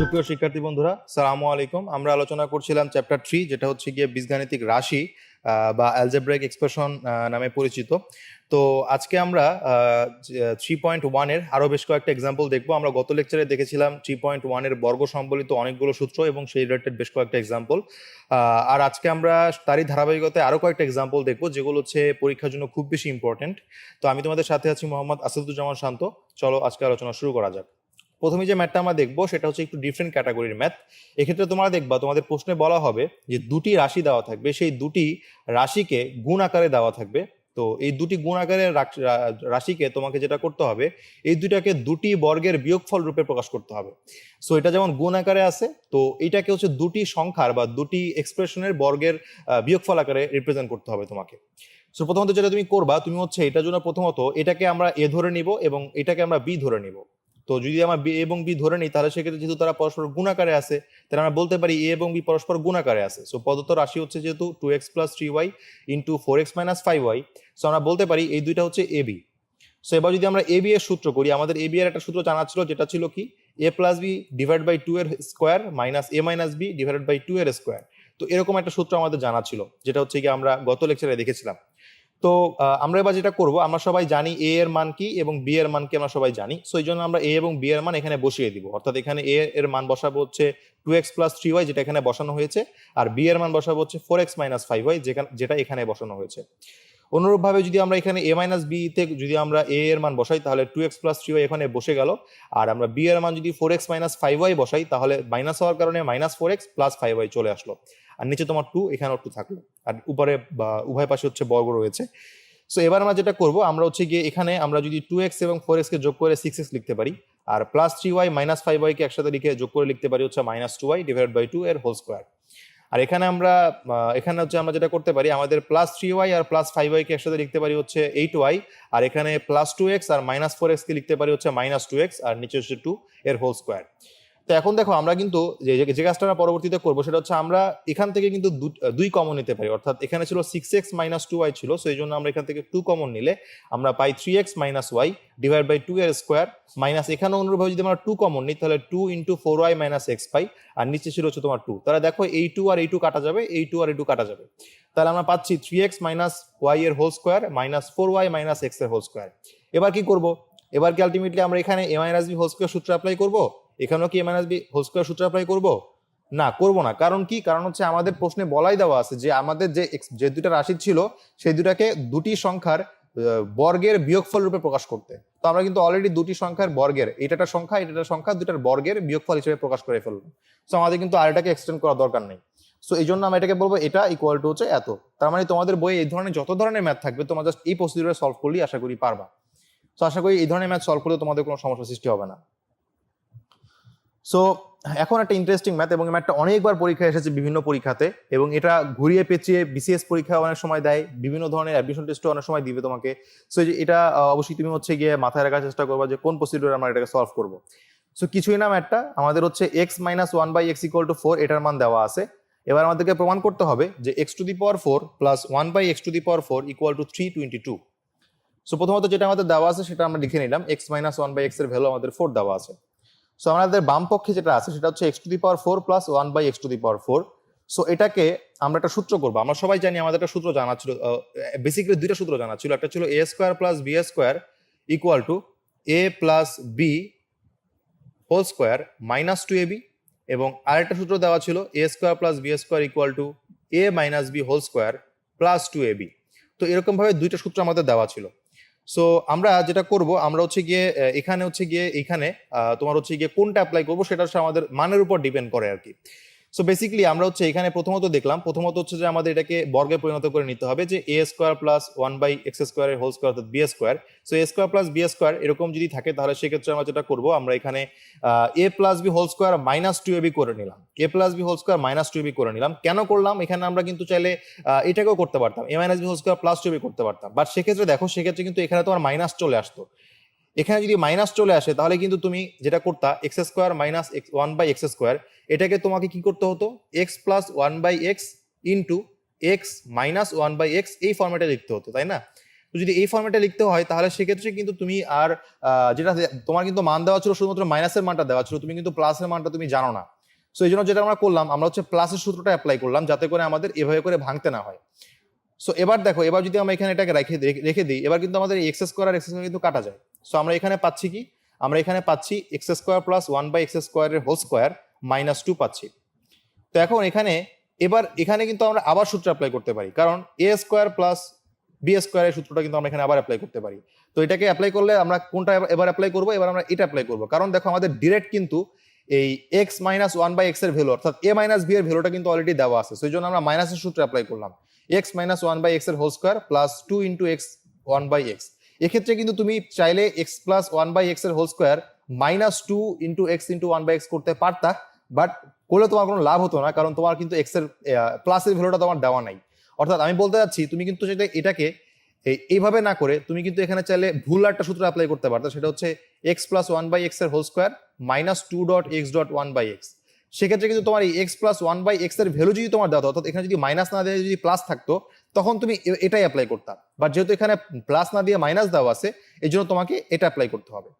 সুপ্রিয় শিক্ষার্থী বন্ধুরা, সালামু আলাইকুম। আমরা আলোচনা করছিলাম চ্যাপ্টার থ্রি যেটা হচ্ছে গিয়ে বীজগাণিতিক রাশি বা অ্যালজেব্রাইক এক্সপ্রেশন নামে পরিচিত। তো আজকে আমরা থ্রি পয়েন্ট ওয়ানের আরও বেশ কয়েকটা এক্সাম্পল দেখব। আমরা গত লেকচারে দেখেছিলাম থ্রি পয়েন্ট ওয়ানের বর্গ সম্বলিত অনেকগুলো সূত্র এবং সেই রিলেটেড বেশ কয়েকটা এক্সাম্পল আর আজকে আমরা তারই ধারাবাহিকতায় আরও কয়েকটা এক্সাম্পল দেখব, যেগুলো হচ্ছে পরীক্ষার জন্য খুব বেশি ইম্পর্টেন্ট তো আমি তোমাদের সাথে আছি মোহাম্মদ আসাদুজ্জামান শান্ত। চলো আজকে আলোচনা শুরু করা যাক। প্রথমে যে ম্যাথটা আমরা দেখব, সেটা হচ্ছে একটু ডিফারেন্ট ক্যাটাগরির ম্যাথ। এক্ষেত্রে তোমরা দেখবা, তোমাদের প্রশ্নে বলা হবে যে দুটি রাশি দেওয়া থাকবে, সেই দুটি রাশিকে গুণ আকারে দেওয়া থাকবে। তো এই দুটি গুণ আকারের রাশিকে তোমাকে যেটা করতে হবে, এই দুটাকে দুটি বর্গের বিয়োগফল রূপে প্রকাশ করতে হবে। সো এটা যেমন গুণ আকারে আছে, তো এইটাকে হচ্ছে দুটি সংখ্যার বা দুটি এক্সপ্রেশনের বর্গের বিয়োগফল আকারে রিপ্রেজেন্ট করতে হবে তোমাকে। সো প্রথমত যেটা তুমি করবা, তুমি হচ্ছে এটার জন্য প্রথমত এটাকে আমরা এ ধরে নিব এবং এটাকে আমরা বি ধরে নিব। তো যদি আমরা বি এবং বি ধরে নিই, তাহলে সেক্ষেত্রে যেহেতু তারা পরস্পর গুণাকারে আছে, তাহলে আমরা বলতে পারি এ এবং বি পরস্পর গুণাকারে আছে। সো প্রদত্ত রাশি হচ্ছে যেহেতু two x plus three y into four x minus five y so আমরা বলতে পারি এই দুইটা হচ্ছে এ, বি। সো এবার যদি আমরা এ, বি এর সূত্র করি, আমাদের এ, বি এর একটা সূত্র জানা ছিল, যেটা ছিল কি? A plus b divide by two এর square minus a minus b divide by two এর স্কোয়ার তো এরকম একটা সূত্র আমাদের জানা ছিল, যেটা হচ্ছে কি আমরা গত লেকচারে দেখেছিলাম। তো আমরা এবার যেটা করব, আমরা সবাই জানি এ এর মান কি এবং বি এর মান কি আমরা সবাই জানি। সো এই জন্য আমরা এ এবং বি এর মান এখানে বসিয়ে দিব। অর্থাৎ এখানে এ এর মান বসাবো হচ্ছে two x plus three y যেটা এখানে বসানো হয়েছে। আর বি এর মান বসাবো হচ্ছে four x minus five y যেটা এখানে বসানো হয়েছে। অনুরূপভাবে যদি আমরা এখানে এ মাইনাস বি তে যদি আমরা এ এর মান বসাই, তাহলে two x plus three y এখানে বসে গেল। আর আমরা বি এর মান যদি four x minus five y বসাই, তাহলে মাইনাস হওয়ার কারণে minus four x plus five y চলে আসলো। আর নিচে তোমার টু এখানেও টু থাকল। আর উপরে বা উভয় পাশে হচ্ছে বর্গ রয়েছে। সো এবার আমরা যেটা করব, আমরা হচ্ছে গিয়ে এখানে আমরা যদি টু এক্স এবং ফোর এক্স কে যোগ করে সিক্স এক্স লিখতে পারি, আর plus three y minus five y কে একসাথে লিখে যোগ করে লিখতে পারি হচ্ছে minus two y divide by two এর হোল স্কোয়ার আর এখানে আমরা এখানে হচ্ছে আমরা যেটা করতে পারি, আমাদের প্লাস থ্রি ওয়াই আর প্লাস ফাইভ ওয়াই কে একসাথে লিখতে পারি হচ্ছে এইট ওয়াই আর এখানে প্লাস টু এক্স আর মাইনাস ফোর এক্স কে লিখতে পারি হচ্ছে মাইনাস টু এক্স আর নিচে হচ্ছে টু এর হোল স্কোয়ার তো এখন দেখো, আমরা কিন্তু যে, যে- কাজটা আমরা পরবর্তীতে করব সেটা হচ্ছে আমরা এখান থেকে কিন্তু দুই কমন নিতে পারি। অর্থাৎ এখানে ছিল six x minus two y ছিল, সেই জন্য আমরা এখান থেকে টু কমন নিলে আমরা পাই three x minus y divide by two এর স্কোয়ার মাইনাস এখানে অনুরূপভাবে যদি আমরা টু কমন নিই, তাহলে two into four y minus x পাই, আর নিচে ছিল হচ্ছে তোমার টু তাহলে দেখো, এই টু আর এই টু কাটা যাবে, এই টু আর এই টু কাটা যাবে। তাহলে আমরা পাচ্ছি থ্রি এক্স মাইনাস ওয়াই এর whole square minus four y minus এক্সের হোল স্কোয়ার এবার কি করব? এবার কি আলটিমেটলি আমরা এখানে a minus b whole square সূত্র অ্যাপ্লাই করব? এখানেও কি a minus b whole square সূত্র অ্যাপ্লাই করব? না করব না। কারণ কি? কারণ হচ্ছে আমাদের প্রশ্নে বলাই দেওয়া আছে যে আমাদের যে যে দুটা রাশি ছিল, সেই দুটাকে দুটি সংখ্যার বর্গের বিয়োগফল রূপে প্রকাশ করতে। তো আমরা কিন্তু অলরেডি দুটি সংখ্যার বর্গের, এটাটা সংখ্যা এটাটা সংখ্যা দুটার বর্গের বিয়োগফল হিসেবে প্রকাশ করে ফেলব। সো আমাদের কিন্তু আর এটাকে এক্সটেন্ড করার দরকার নেই। সো এই জন্য আমরা এটাকে বলব, এটা ইকুয়াল টু হচ্ছে এত। তার মানে তোমাদের বইয়ে এই ধরনের যত ধরনের ম্যাথ থাকবে, তোমরা জাস্ট এই প্রসিডিউরে সলভ করলেই আশা করি পারবা। তো আশা করি এই ধরনের ম্যাথ সলভ করলে তোমাদের কোনো সমস্যা সৃষ্টি হবে না। সো এখন একটা ইন্টারেস্টিং ম্যাথ এবং ম্যাথটা অনেকবার পরীক্ষায় এসেছে বিভিন্ন পরীক্ষাতে এবং এটা ঘুরিয়ে পেঁচিয়ে বিসিএস পরীক্ষা অনেক সময় দেয়, বিভিন্ন ধরনের অ্যাডমিশন টেস্টও অনেক সময় দিবে তোমাকে। সো এটা অবশ্যই তুমি হচ্ছে গিয়ে মাথায় রাখার চেষ্টা করবা যে কোন প্রসিডিউর আমরা এটাকে সলভ করব। সো কিছুই না ম্যাথটা আমাদের হচ্ছে x minus one by x equal to four এটার মান দেওয়া আছে। এবার আমাদেরকে প্রমাণ করতে হবে যে x to the power four plus one by x to the power four equal to three twenty two so প্রথমত যেটা আমাদের দেওয়া আছে সেটা আমরা লিখে নিলাম এক্স মাইনাস ওয়ান বাই এক্সের ভ্যালু আমাদের ফোর দেওয়া আছে। সো আমাদের বাম পক্ষে যেটা আছে, সেটা হচ্ছে x to the power four plus one by x to the power four so এটাকে আমরা একটা সূত্র করব। আমরা সবাই জানি আমাদের একটা সূত্র জানা ছিল বেসিক্যালি দুইটা সূত্র জানা ছিল। একটা ছিল a square plus b square equal to a plus b whole square minus two a b এবং আরেকটা সূত্র দেওয়া ছিল a square plus b square equal to a minus b whole square plus two a b তো এরকম ভাবে দুইটা সূত্র আমাদের দেওয়া ছিল। সো আমরা যেটা করব, আমরা হচ্ছে গিয়ে এখানে হচ্ছে গিয়ে, এখানে তোমার হচ্ছে গিয়ে কোনটা অ্যাপ্লাই করব, সেটা হচ্ছে আমাদের মানের উপর ডিপেন্ড করে আর কি। সো বেসিক্যালি আমরা হচ্ছে এখানে প্রথমত দেখলাম, প্রথমত হচ্ছে যে আমাদের এটাকে বর্গে পরিণত করে নিতে হবে যে a square plus one by x স্কোয়ারের হোল স্কোয়ার অর্থাৎ b square so a square plus b square এরকম যদি থাকে, তাহলে সেক্ষেত্রে আমরা যেটা করব, আমরা এখানে a plus b whole square minus two a b করে নিলাম। A plus b whole square minus two a b করে নিলাম। কেন করলাম? এখানে আমরা কিন্তু চাইলে এটাকেও করতে পারতাম। A minus b whole square plus two a b করতে পারতাম। বাট সেক্ষেত্রে দেখো, সেক্ষেত্রে কিন্তু এখানে তোমার মাইনাস চলে আসতো। এখানে যদি মাইনাস চলে আসে, তাহলে কিন্তু তুমি যেটা করতা x square minus one by x square এটাকে তোমাকে কি করতে হতো? X plus one by x into x minus one by x এই ফর্মেটে লিখতে হতো, তাই না? তো যদি এই ফর্মেটে লিখতে হয়, তাহলে সেক্ষেত্রে কিন্তু তুমি আর যেটা তোমার কিন্তু মান দেওয়া ছিল শুধুমাত্র মাইনাসের মানটা দেওয়া ছিল, তুমি কিন্তু প্লাসের মানটা তুমি জানো না। সো এই জন্য যেটা আমরা করলাম, আমরা হচ্ছে প্লাসের সূত্রটা অ্যাপ্লাই করলাম, যাতে করে আমাদের এভাবে করে ভাঙতে না হয়। সো এবার দেখো, এবার যদি আমরা এখানে এটাকে রেখে, রেখে- দিই, এবার কিন্তু আমাদের এক্স স্কোয়ার এক্স স্কোয়ার কিন্তু কাটা যায়। সো আমরা এখানে পাচ্ছি কি? আমরা এখানে পাচ্ছি x square plus one by x স্কোয়ারের হোল স্কোয়ার মাইনাস টু পাচ্ছি। তো এখন এখানে, এবার এখানে কিন্তু আমরা আবার সূত্র অ্যাপ্লাই করতে পারি, কারণ এ স্কোয়ার প্লাস বি স্কোয়ারের সূত্রটা কিন্তু আমরা এখানে আবার অ্যাপ্লাই করতে পারি। তো এটাকে অ্যাপ্লাই করলে আমরা কোনটা এবার- অ্যাপ্লাই করব, এবার আমরা এটা অ্যাপ্লাই করব। কারণ দেখো আমাদের ডিরেক্ট কিন্তু এই এক্স মাইনাস ওয়ান বাই এক্সের ভ্যালু অর্থাৎ এ মাইনাস বি এর ভ্যালুটা কিন্তু অলরেডি দেওয়া আছে। সেই জন্য আমরা মাইনাসের সূত্র অ্যাপ্লাই করলাম। এক্স মাইনাস ওয়ান বাই এক্সের whole square plus two into x one by x এক্ষেত্রে কিন্তু তুমি চাইলে এক্স প্লাস ওয়ান বাই এক্সের whole square minus two into x into one by x করতে পারতা। বাট করলে তোমার কোনো লাভ হতো না, কারণ তোমার কিন্তু এক্সের প্লাসের ভ্যালুটা তোমার দেওয়া নাই। অর্থাৎ আমি বলতে চাচ্ছি তুমি কিন্তু সেটা, এটাকে এইভাবে না করে তুমি কিন্তু এখানে চাইলে ভুল একটা সূত্র অ্যাপ্লাই করতে পারতো, সেটা হচ্ছে এক্স প্লাস ওয়ান বাই এক্সের whole square minus two dot x dot one by x সেক্ষেত্রে কিন্তু তোমার এই এক্স প্লাস ওয়ান বাই এক্সের ভ্যালু যদি তোমার দেওয়া অর্থাৎ এখানে যদি মাইনাস না দিয়ে যদি প্লাস থাকতো, তখন তুমি এটাই অ্যাপ্লাই করতাম বাট যেহেতু এখানে প্লাস না দিয়ে মাইনাস দেওয়া আছে এই জন্য তোমাকে এটা অ্যাপ্লাই করতে হবে।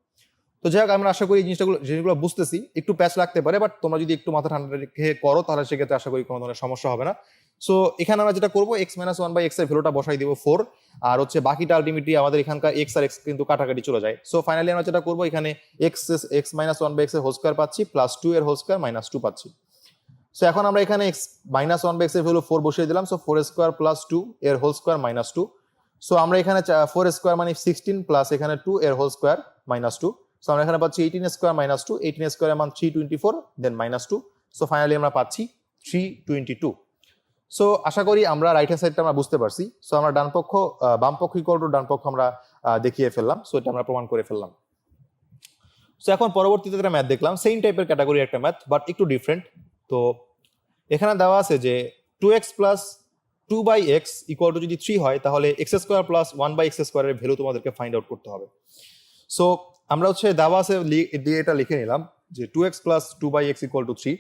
তো যাই হোক, আমরা আশা করি এই জিনিসগুলো জিনিসগুলো বুঝতেছি। একটু প্যাচ লাগতে পারে বাট তোমরা যদি একটু মাথা ঠান্ডা রেখে করো, তাহলে সেক্ষেত্রে আশা করি কোনো ধরনের সমস্যা হবে না। সো এখানে আমরা যেটা করব এক্স মাইনাস ওয়ান বাই এক্সের ভ্যালুটা বসাই দিব ফোর আর হচ্ছে বাকিটা আলটিমেটলি আমাদের এখানকার এক্স আর এক্স কিন্তু কাটাকাটি চলে যায়। সো ফাইনালি আমরা যেটা করব, এখানে x x minus one by এক্সের হোল স্কোয়ার পাচ্ছি প্লাস টু এর হোল স্কোয়ার মাইনাস টু পাচ্ছি। সো এখন আমরা এখানে এক্স মাইনাস ওয়ান বাই এক্সের ভ্যালু ফোর বসিয়ে দিলাম। So four square plus two এর whole square minus two so আমরা এখানে ফোর স্কোয়ার মানে সিক্সটিন প্লাস এখানে টু এর whole square minus two so আমরা এখানে পাচ্ছি eighteen square minus two eighteen square মান three twenty four then minus two so finally আমরা পাচ্ছি থ্রি টোয়েন্টি টু সো আশা করি আমরা রাইট হ্যান্ড সাইডটা আমরা বুঝতে পারছি। সো আমরা ডান পক্ষ আহ, বাম টু ডান পক্ষ আমরা দেখিয়ে ফেললাম। সো এটা আমরা প্রমাণ করে ফেললাম। সো এখন পরবর্তীতে একটা ম্যাথ দেখলাম। সেম টাইপের ক্যাটাগরি একটা ম্যাথ বাট একটু ডিফারেন্ট তো এখানে দেওয়া আছে যে two x plus two by x equal to যদি থ্রি হয় তাহলে x square plus one by x স্কোয়ারের ভ্যালু তোমাদেরকে ফাইন্ড আউট করতে হবে। সো আমরা হচ্ছে দাবাসে দিয়ে এটা লিখে নিলাম যে two x plus two by x equal to three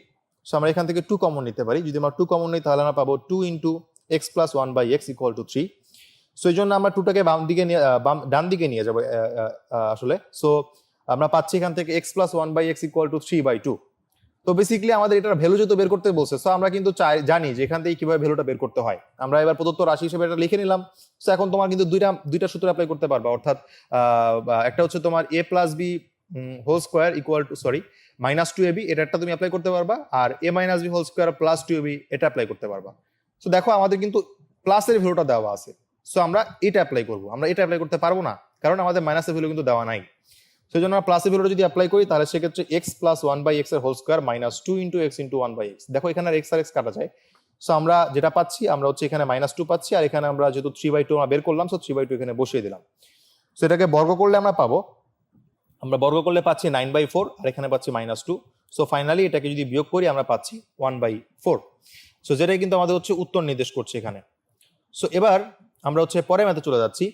so আমরা এখান থেকে টু কমন নিতে পারি। যদি আমরা টু কমন নিই, তাহলে আমরা পাবো two into x plus one by x equal to three so এই জন্য আমরা টুটাকে বাম দিকে নিয়ে বাম ডান দিকে নিয়ে যাব আসলে। সো আমরা পাচ্ছি এখান থেকে x plus one by x equal to three by two তো বেসিক্যালি আমাদের এটার ভ্যালু যেহেতু বের করতে বলছে সো আমরা কিন্তু চাই, জানি যে এখান থেকে কীভাবে ভ্যালুটা বের করতে হয়। আমরা এবার প্রদত্ত রাশি হিসেবে এটা লিখে নিলাম। সো এখন তোমার কিন্তু দুইটা দুইটা সূত্র অ্যাপ্লাই করতে পারবা। অর্থাৎ একটা হচ্ছে তোমার a plus b whole square equal to sorry minus two a b এটা একটা তুমি অ্যাপ্লাই করতে পারবা। আর a minus b whole square plus two a b এটা অ্যাপ্লাই করতে পারবা। সো দেখো আমাদের কিন্তু প্লাসের ভ্যালুটা দেওয়া আছে। সো আমরা এটা অ্যাপ্লাই করব। আমরা এটা অ্যাপ্লাই করতে পারব না, কারণ আমাদের মাইনাসের ভ্যালু কিন্তু দেওয়া নাই। সেই জন্য প্লাসের ভ্যালুটা যদি অ্যাপ্লাই করি, তাহলে সেক্ষেত্রে এক্স প্লাস ওয়ান বাই এক্সের whole square minus two into x into one by x দেখো এখানে এক্স আর এক্স কাটা যায়। সো আমরা যেটা পাচ্ছি, আমরা হচ্ছে এখানে মাইনাস টু পাচ্ছি, আর এখানে আমরা যেহেতু থ্রি বাই টু আমরা বের করলাম সো থ্রি বাই টু এখানে বসিয়ে দিলাম। সো এটাকে বর্গ করলে আমরা পাবো, আমরা বর্গ করলে পাচ্ছি নাইন বাই ফোর আর এখানে পাচ্ছি মাইনাস টু সো ফাইনালি এটাকে যদি বিয়োগ করি, আমরা পাচ্ছি ওয়ান বাই ফোর সো যেটাই কিন্তু আমাদের হচ্ছে উত্তর নির্দেশ করছে এখানে। সো এবার আমরা হচ্ছে পরের ম্যাথে চলে যাচ্ছি।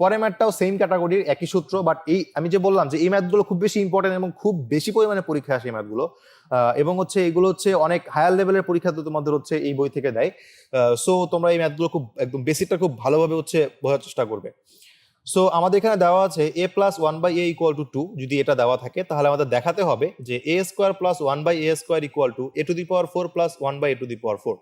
পরের ম্যাথটাও সেম ক্যাটাগরির একই সূত্র বাট এই, আমি যে বললাম যে এই ম্যাথগুলো খুব বেশি ইম্পর্টেন্ট এবং খুব বেশি পরিমাণে পরীক্ষা আসে এই ম্যাথগুলো এবং হচ্ছে এগুলো হচ্ছে অনেক হায়ার লেভেলের পরীক্ষা তো তোমাদের হচ্ছে এই বই থেকে দেয় সো তোমরা এই ম্যাথগুলো খুব একদম বেসিকটা খুব ভালোভাবে হচ্ছে বোঝার চেষ্টা করবে। সো আমাদের এখানে দেওয়া আছে a plus one by a equal to two যদি এটা দেওয়া থাকে, তাহলে আমাদের দেখাতে হবে যে a square plus one by a square equal to a to the power four plus one by a to the power four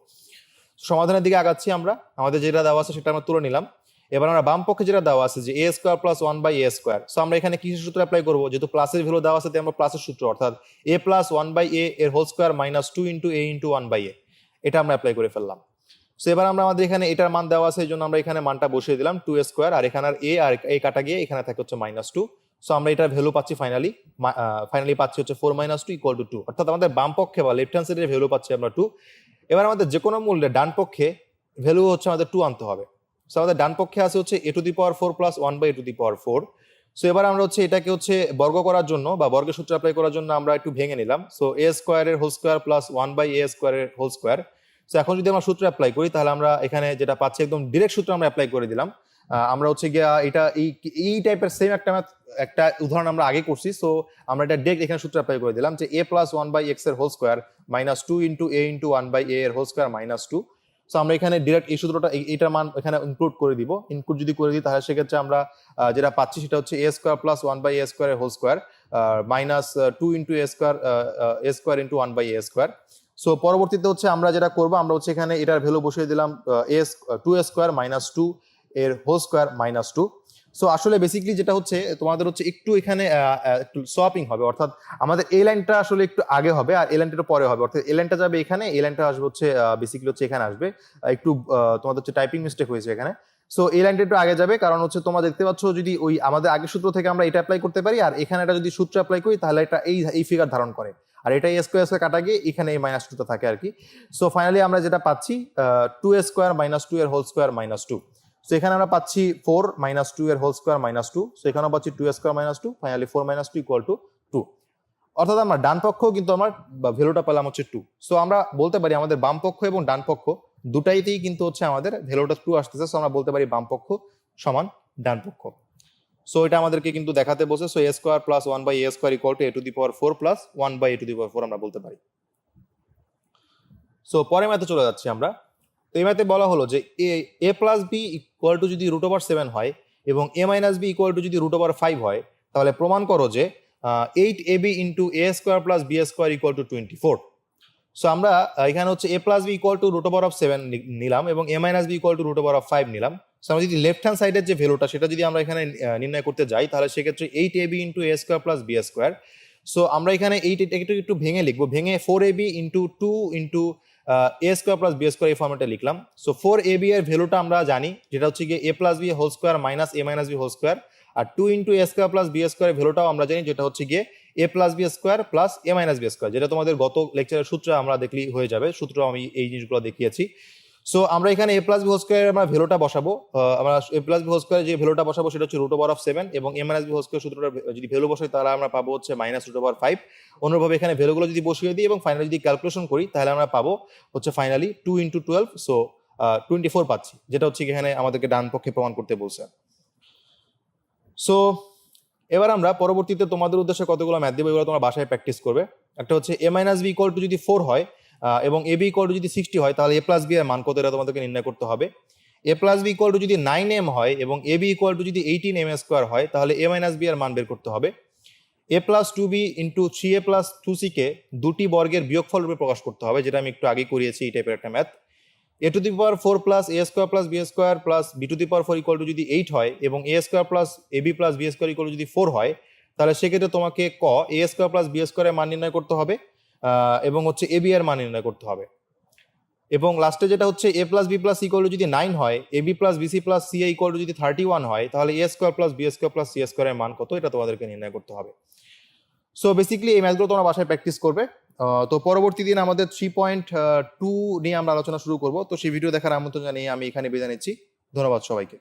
সমাধানের দিকে আগাচ্ছি আমরা, আমাদের যেটা দেওয়া আছে সেটা আমরা তুলে নিলাম। এবার আমরা বাম পক্ষে যেটা দেওয়া আছে যে a square plus one by a square so আমরা এখানে কিছু সূত্র অ্যাপ্লাই করব। যেহেতু প্লাসের ভ্যালু দেওয়া আছে আমরা প্লাসের সূত্র, অর্থাৎ a plus one by a এর whole square minus two into a into one by a এটা আমরা অ্যাপ্লাই করে ফেললাম। সো এবার আমরা আমাদের এখানে এটার মান দেওয়া আছে, এই জন্য আমরা এখানে মানটা বসিয়ে দিলাম টু এ স্কোয়ার আর এখানে আর এ আর এ কাটা গিয়ে এখানে থাকে হচ্ছে মাইনাস টু সো আমরা এটার ভ্যালু পাচ্ছি ফাইনালি ফাইনালি পাচ্ছি হচ্ছে four minus two equal to two অর্থাৎ আমাদের বাম পক্ষে বা লেফট হ্যান্ড সাইডের ভ্যালু পাচ্ছি আমরা টু এবার আমাদের যে কোনো মূল্যে ডান পক্ষে ভ্যালু হচ্ছে আমাদের টু আনতে হবে। সো আমাদের ডান পক্ষে আছে হচ্ছে a to the power four plus one by a to the power four. So এবার আমরা হচ্ছে এটাকে হচ্ছে বর্গ করার জন্য বা বর্গের সূত্র অ্যাপ্লাই করার জন্য আমরা একটু ভেঙে নিলাম। সো এ স্কোয়ারের whole square plus one by a স্কোয়ারের হোল স্কোয়ার সো এখন যদি আমরা সূত্র অ্যাপ্লাই করি, তাহলে আমরা এখানে যেটা পাচ্ছি, একদম ডিরেক্ট সূত্র আমরা অ্যাপ্লাই করে দিলাম। আমরা হচ্ছে গিয়া এটা এই টাইপের সেম একটা একটা উদাহরণ আমরা আগে করছি। সো আমরা এটা ডিরেক্ট এখানে সূত্র অ্যাপ্লাই করে দিলাম যে এ প্লাস ওয়ান বাই এক্সের whole square minus two into a into one by a এর whole square minus two so আমরা এখানে ডিরেক্ট এই সূত্রটা এইটার মান এখানে ইনক্লুড করে দিব। ইনক্লুড যদি করে দিই, তাহলে সেক্ষেত্রে আমরা যেটা পাচ্ছি সেটা হচ্ছে a square plus one by a square whole square minus two into a square a square into one by a square so পরবর্তীতে হচ্ছে আমরা যেটা করব, আমরা হচ্ছে এখানে এটার ভ্যালু বসিয়ে দিলাম a two a square minus two এর whole square minus two so আসলে বেসিক্যালি যেটা হচ্ছে, তোমাদের হচ্ছে একটু এখানে একটু সোয়াপিং হবে। অর্থাৎ আমাদের এই লাইনটা আসলে একটু আগে হবে আর এই লাইনটা পরে হবে। অর্থাৎ এই লাইনটা যাবে এখানে এই লাইনটা আসবে হচ্ছে বেসিক্যালি হচ্ছে এখানে আসবে। একটু তোমাদের হচ্ছে টাইপিং মিস্টেক হয়েছে এখানে। সো এই লাইনটা একটু আগে যাবে কারণ হচ্ছে তোমরা দেখতে পাচ্ছ যদি ওই আমাদের আগের সূত্র থেকে আমরা এটা অ্যাপ্লাই করতে পারি আর এখানে এটা যদি সূত্র অ্যাপ্লাই করি তাহলে এটা এই এই ফিগার ধারণ করে। আর এটা এ স্কোয়ার স্কোয়ার কাটা গিয়ে এখানে এই মাইনাস টুটা থাকে আর কি। সো ফাইনালি আমরা যেটা পাচ্ছি two a square minus two এর whole square minus two so এখানে আমরা পাচ্ছি ফোর মাইনাস টু এর whole square minus two so এখানেও পাচ্ছি two square minus two finally four minus two equal to two অর্থাৎ আমরা ডান পক্ষ কিন্তু আমার ভ্যালুটা পেলাম হচ্ছে টু সো আমরা বলতে পারি আমাদের বাম পক্ষ এবং ডান পক্ষ, দুটাইতেই কিন্তু হচ্ছে আমাদের ভ্যালুটা টু আসতেছে। সো আমরা বলতে পারি বাম পক্ষ সমান ডান পক্ষ। সো এটা আমাদেরকে কিন্তু দেখাতে বসে। So a square plus one by a square equal to a to the power four plus one by a to the power four আমরা বলতে পারি। সো পরে ম্যাথে চলে যাচ্ছি আমরা। তো এই বলা হলো যে a a plus b equal to যদি রুট ওভার সেভেন হয় এবং a minus b equal to যদি রুট ওভার ফাইভ হয়, তাহলে প্রমাণ করো যে eight a b into a square plus b square equal to twenty four so আমরা এখানে হচ্ছে a plus b equal to root over of seven নিলাম এবং a minus b equal to root over of five নিলাম। So আমরা যদি left hand সাইডের যে ভ্যালুটা সেটা যদি আমরা এখানে নির্ণয় করতে যাই, তাহলে সেক্ষেত্রে eight a b into a square plus b square so আমরা এখানে এইট একটু একটু ভেঙে লিখব। ভেঙে four a b into two into a square plus b square এই ফর্মেটে লিখলাম। সো ফোর এ বি এর ভ্যালুটা আমরা জানি, যেটা হচ্ছে গিয়ে a plus b whole square minus a minus b whole square R two into a square plus b square ভ্যালুটাও আমরা জানি, যেটা হচ্ছে গিয়ে a plus b square plus a minus b square যেটা তোমাদের গত লেকচারের সূত্র আমরা দেখলি হয়ে যাবে। সূত্র আমি এই জিনিসগুলো দেখিয়েছি। সো আমরা এখানে এ প্লাস বি হোল আমরা ভ্যালুটা বসাবো। আমরা এ প্লাস বি হোল যে ভ্যালুটা বসাবো সেটা হচ্ছে রুট ওভার অফ সেভেন এবং এ মাইনাস বি হোল সূত্রটা যদি ভ্যালু বসাই তাহলে আমরা পাবো হচ্ছে মাইনাস রুট ওভার ফাইভ অন্যভাবে এখানে ভ্যালুগুলো যদি বসিয়ে দিই এবং ফাইনালি যদি ক্যালকুলেশন করি তাহলে আমরা পাবো হচ্ছে finally two into twelve so twenty four পাচ্ছি, যেটা হচ্ছে এখানে আমাদেরকে ডান পক্ষে প্রমাণ করতে বলছে। সো এবার আমরা পরবর্তীতে তোমাদের উদ্দেশ্যে কতগুলো ম্যাথ দেবো এগুলো তোমরা বাসায় প্র্যাকটিস করবে। একটা হচ্ছে a minus b equal to যদি ফোর হয় এবং এ বি ইকুয়াল টু যদি সিক্সটি হয়, তাহলে এ প্লাস বি এর মান কত? এটা তোমাদেরকে নির্ণয় করতে হবে। A plus b equal to যদি নাইন এম হয় এবং এ বি ইকুয়াল টু যদি এইটিন এম স্কোয়ার হয়, তাহলে এ মাইনাস বি এর মান বের করতে হবে। A plus two b into three a plus two c কে দুটি বর্গের বিয়োগফল রূপে প্রকাশ করতে হবে, যেটা আমি একটু আগে করিয়েছি এই টাইপের একটা math a to the power four plus a square plus b square plus b to the power four equal to যদি এইট হয় এবং a square plus a b plus b square equal যদি ফোর হয়, তাহলে সেক্ষেত্রে তোমাকে ক এ square plus B স্কোয়ারের মান নির্ণয় করতে হবে। এবং হচ্ছে এ বি এর মান নির্ণয় করতে হবে। এবং লাস্টে যেটা হচ্ছে a plus b plus equal যদি নাইন হয় a b plus bc plus c equal যদি থার্টি ওয়ান হয়, তাহলে a square plus b square plus c স্কোয়ারের মান কত? এটা তোমাদেরকে নির্ণয় করতে হবে। সো বেসিক্যালি এই ম্যাথগুলো তোমরা বাসায় প্র্যাকটিস করবে। তো পরবর্তী দিন আমাদের থ্রি পয়েন্ট টু নিয়ে আমরা আলোচনা শুরু করব। তো সেই ভিডিও দেখার আমন্ত্রণ জানিয়ে আমি এখানে বিদায় নিচ্ছি। ধন্যবাদ সবাইকে।